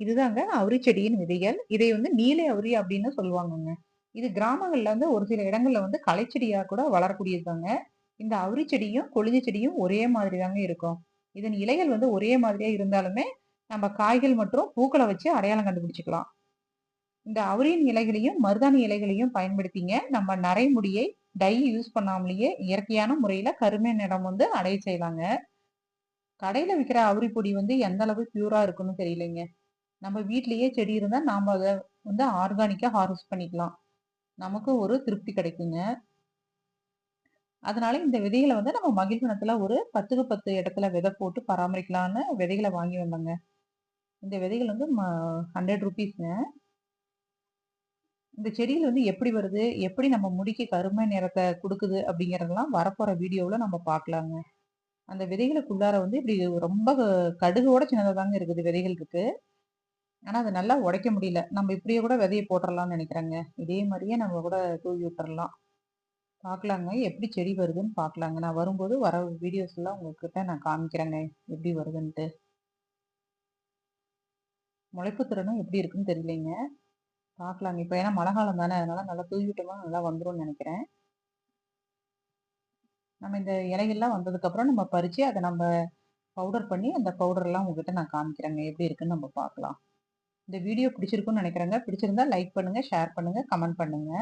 இதுதாங்க அவுரி செடியின் விதைகள். இதை வந்து நீலை அவுரி அப்படின்னு சொல்லுவாங்கங்க. இது கிராமங்கள்ல வந்து ஒரு சில இடங்கள்ல வந்து களைச்செடியா கூட வளரக்கூடியதுதாங்க. இந்த அவுரி செடியும், கொழுஞ்சு செடியும் ஒரே மாதிரி தாங்க இருக்கும். இதன் இலைகள் வந்து ஒரே மாதிரியா இருந்தாலுமே, நம்ம காய்கள் மற்றும் பூக்களை வச்சு அடையாளம் கண்டுபிடிச்சுக்கலாம். இந்த அவுரியின் இலைகளையும், மருதாணி இலைகளையும் பயன்படுத்திங்க நம்ம நரைமுடியை டை யூஸ் பண்ணாமலேயே இயற்கையான முறையில கருமை நிறம் வந்து அடைய செய்யலாங்க. கடையில விற்கிற அவுரி பொடி வந்து எந்த அளவு பியூரா இருக்குன்னு தெரியலைங்க. நம்ம வீட்லேயே செடி இருந்தால் நாம் அதை வந்து ஆர்கானிக்காக ஹார்வெஸ்ட் பண்ணிக்கலாம். நமக்கு ஒரு திருப்தி கிடைக்குங்க. அதனால இந்த விதைகளை வந்து நம்ம மகிழ்வனத்தில் ஒரு 10க்கு 10 இடத்துல விதை போட்டு பராமரிக்கலான்னு விதைகளை வாங்கி வந்தோங்க இந்த விதைகள் வந்து ம ₹100ங்க. இந்த செடிகள் வந்து எப்படி வருது? எப்படி நம்ம முடிக்கு கருமை நிறத்த கொடுக்குது அப்படிங்கிறதெல்லாம் வரப்போகிற வீடியோவில் நம்ம பார்க்கலாங்க. அந்த விதைகளுக்குள்ளார வந்து இப்படி ரொம்ப கடுகோட சின்னதாக தாங்க இருக்குது விதைகள் இருக்குது ஆனா அது நல்லா உடைக்க முடியல. நம்ம இப்படியே கூட விதையை போட்டுடலாம்னு நினைக்கிறேங்க இதே மாதிரியே நம்ம கூட தூவி விட்டுறலாம். பார்க்கலாங்க. எப்படி செடி வருதுன்னு பார்க்கலாங்க. நான் வரும்போது வர வீடியோஸ்லாம் உங்ககிட்ட நான் காமிக்கிறேங்க. எப்படி வருதுன்ட்டு. முளைப்பு திறனும் எப்படி இருக்குன்னு தெரியலைங்க. பார்க்கலாங்க. இப்போ ஏன்னா மழை காலம் தானே, அதனால நல்லா தூவி நல்லா வந்துடும் நினைக்கிறேன் நம்ம இந்த இலைகள்லாம் வந்ததுக்கப்புறம் நம்ம பறித்து அதை நம்ம பவுடர் பண்ணி, அந்த பவுடர்லாம் உங்ககிட்ட நான் காமிக்கிறேங்க. எப்படி இருக்குன்னு நம்ம பார்க்கலாம். இந்த வீடியோ பிடிச்சிருக்குன்னு நினைக்கிறேங்க பிடிச்சிருந்தா லைக் பண்ணுங்க, ஷேர் பண்ணுங்க, கமெண்ட் பண்ணுங்க.